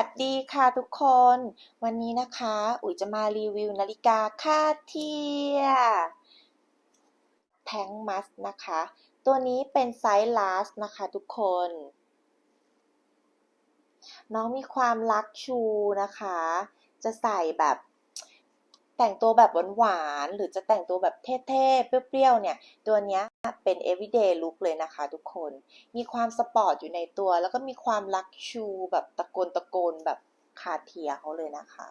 วัสดีค่ะทุกคน วันนี้นะคะ อุ๋ยจะมารีวิวนาฬิกาคาเทียแทงมัสนะคะ ตัวนี้เป็นไซส์ลาสนะคะทุกคน น้องมีความลักชูนะคะ จะใส่แบบ แต่งตัวแบบหวานๆหรือจะแต่งตัวแบบเท่ๆ เปรี้ยวๆเนี่ย ตัวเนี้ย เป็น everyday look เลยนะคะทุกคน มีความสปอร์ตอยู่ในตัว แล้วก็มีความลักชูแบบตะโกนตะโกนแบบคาเทียเขาเลยนะคะ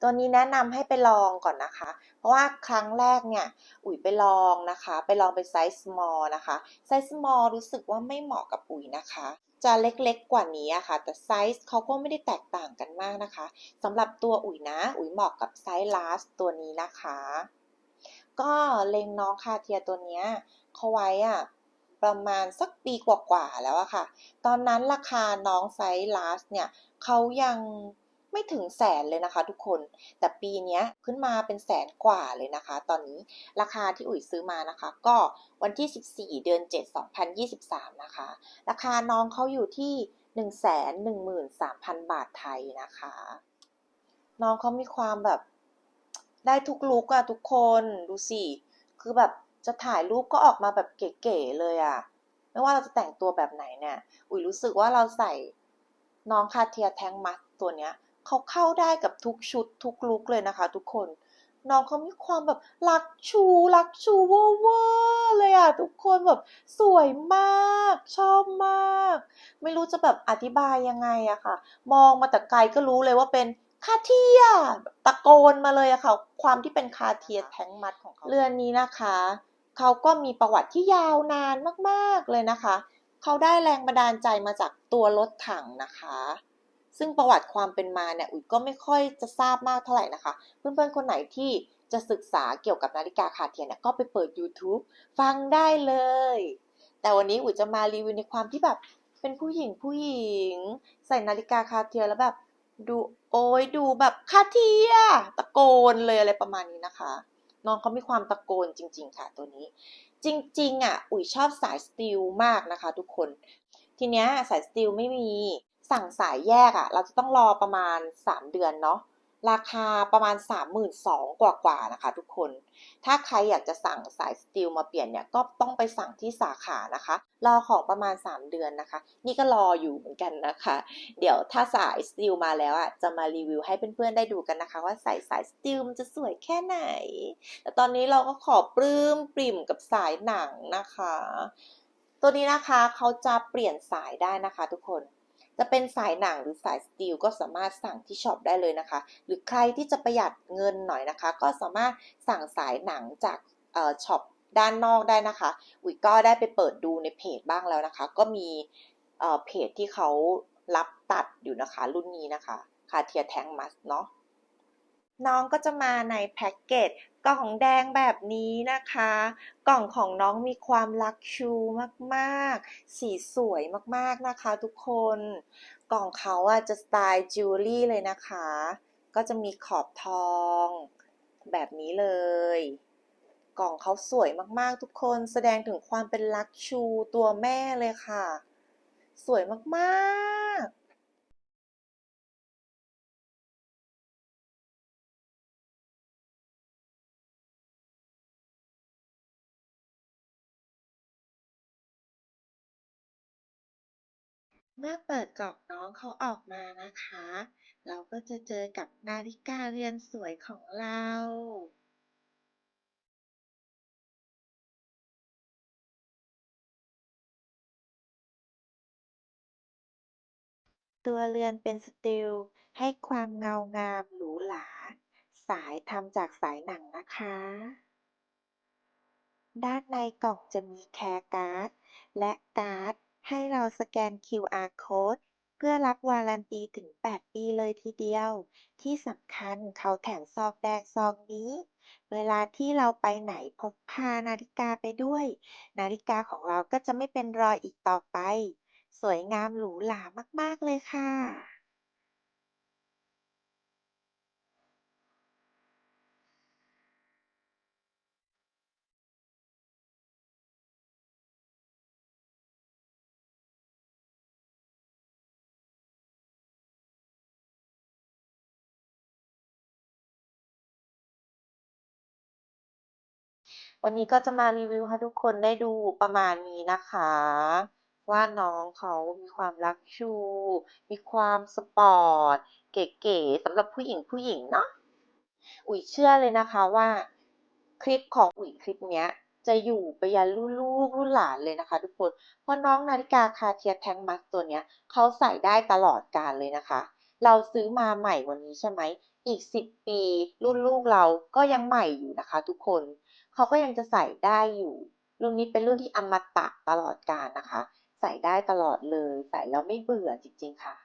ตัวนี้แนะนำให้ไปลองก่อนนะคะ เพราะว่าครั้งแรกเนี่ย อุ๋ยไปลองนะคะ ไปลองเป็นไซส์ small นะคะ ไซส์ small รู้สึกว่าไม่เหมาะกับอุ๋ยนะคะจะเล็กๆกว่านี้อะค่ะ แต่ไซส์เขาก็ไม่ได้แตกต่างกันมากนะคะสำหรับตัวอุ๋ยนะ อุ๋ยเหมาะกับไซส์ large ตัวนี้นะคะ ก็เล็งน้องคาเทียตัวเนี้ยเขาไว้อะประมาณสักปีกว่าๆแล้วอะค่ะ ตอนนั้นราคาน้องไซส์ large เนี่ยเขายังไม่ถึงแสนเลยนะคะทุกคน แต่ปีนี้ขึ้นมาเป็นแสนกว่าเลยนะคะ ตอนนี้ราคาที่อุ๋ยซื้อมานะคะ ก็วันที่ 14 เดือน 7 2023 นะคะ ราคาน้องเขาอยู่ที่ 113,000 บาทไทยนะคะ น้องเขามีความแบบ ได้ทุกลุกอะทุกคนดูสิคือแบบจะถ่ายรูปก็ออกมาแบบเก๋ๆเลยอะไม่ว่าเราจะแต่งตัวแบบไหนเนี่ย อุ๋ยรู้สึกว่าเราใส่น้องคาเทียแทงมัสตัวเนี้ยเขาเข้าได้กับทุกชุดทุกลุกเลยนะคะ ทุกคน น้องเขามีความแบบลักชูลักชูเวอร์เวอร์เลยอะทุกคนแบบสวยมาก ชอบมาก ไม่รู้จะแบบอธิบายยังไงอะค่ะ มองมาแต่ไกลก็รู้เลยว่าเป็น คาเทียตะโกนมาเลยอะค่ะ ความที่เป็นคาเทียแทงมัดของเขาเรือนนี้นะคะเขาก็มีประวัติที่ยาวนานมากๆเลยนะคะ เขาได้แรงบันดาลใจมาจากตัวรถถังนะคะ ซึ่งประวัติความเป็นมาเนี่ยอุ๋ยก็ไม่ค่อยจะทราบมากเท่าไหร่นะคะ เพื่อนๆคนไหนที่จะศึกษาเกี่ยวกับนาฬิกาคาเทียเนี่ยก็ไปเปิด YouTube ฟังได้เลย แต่วันนี้อุ๋ยจะมารีวิวในความที่แบบเป็นผู้หญิงผู้หญิง ใส่นาฬิกาคาเทียแล้วแบบ ดูโอ้ยดูแบบคาเทียตะโกนเลยอะไรประมาณนี้นะคะ น้องเขามีความตะโกนจริง ๆ ค่ะตัวนี้ จริง ๆ อะ อุ๋ยชอบสายสตีลมากนะคะ ทุกคน ทีเนี้ยสายสตีลไม่มีสั่งสายแยกอะ เราจะต้องรอประมาณ 3 เดือนเนาะ ราคาประมาณ 32,000กว่ากว่าๆนะคะทุกคน ถ้าใครอยากจะสั่งสายสตีลมาเปลี่ยนเนี่ยก็ต้องไปสั่งที่สาขานะคะ รอของประมาณ 3 เดือนนะคะ นี่ก็รออยู่เหมือนกันนะคะ เดี๋ยวถ้าสายสตีลมาแล้วอะจะมารีวิวให้เพื่อนๆได้ดูกันนะคะ ว่าใส่สายสตีลมันจะสวยแค่ไหน แต่ตอนนี้เราก็ขอปลื้มปริ่มกับสายหนังนะคะ ตัวนี้นะคะเขาจะเปลี่ยนสายได้นะคะทุกคน จะเป็นสายหนังหรือสายสตีลก็สามารถสั่งที่ช็อปได้เลยนะคะ หรือใครที่จะประหยัดเงินหน่อยนะคะ ก็สามารถสั่งสายหนังจากช็อปด้านนอกได้นะคะอุ๋ยก็ได้ไปเปิดดูในเพจบ้างแล้วนะคะ ก็มีเพจที่เขารับตัดอยู่นะคะ รุ่นนี้นะคะคาเทียแทงมัสเนาะน้องก็จะมาในแพ็กเกจ กล่องแดงแบบนี้นะคะ กล่องของน้องมีความลักชูมาก ๆ สีสวยมากๆนะคะทุกคน กล่องเขาอะจะสไตล์จิวเวลรี่เลยนะคะ ก็จะมีขอบทองแบบนี้เลย กล่องเขาสวยมากๆทุกคน แสดงถึงความเป็นลักชูตัวแม่เลยค่ะ สวยมากๆ เมื่อเปิดกล่องน้องเขาออกมานะคะ เราก็จะเจอกับนาฬิกาเรือนสวยของเรา ตัวเรือนเป็นสตีลให้ความเงางามหรูหรา สายทำจากสายหนังนะคะ ด้านในกล่องจะมีแคร์การ์ด และการ์ด ให้เราสแกน QR Code เพื่อรับวารันตีถึง 8 ปีเลยทีเดียว ที่สำคัญเขาแถมซองแดงซองนี้ เวลาที่เราไปไหนพกพานาฬิกาไปด้วย นาฬิกาของเราก็จะไม่เป็นรอยอีกต่อไป สวยงามหรูหรามากๆเลยค่ะ วันนี้ก็จะมารีวิวให้ทุกคนได้ดูประมาณนี้นะคะ ว่าน้องเขามีความรักชู มีความสปอร์ต เก๋ๆสำหรับผู้หญิงผู้หญิงเนาะอุ๋ยเชื่อเลยนะคะว่า คลิปของอุ๋ยคลิปเนี้ย จะอยู่ไปยันรุ่นลูกรุ่นหลานเลยนะคะทุกคน เพราะน้องนาฬิกาคาเทียแทงมัสตัวเนี้ยเขาใส่ได้ตลอดกาลเลยนะคะ เราซื้อมาใหม่วันนี้ใช่ไหม อีกสิบปี รุ่นลูกเราก็ยังใหม่อยู่นะคะ ทุกคนเขาก็ยังจะใส่ได้อยู่ รุ่นนี้เป็นรุ่นที่อมตะตลอดกาลนะคะ ใส่ได้ตลอดเลย ใส่แล้วไม่เบื่อจริงๆค่ะ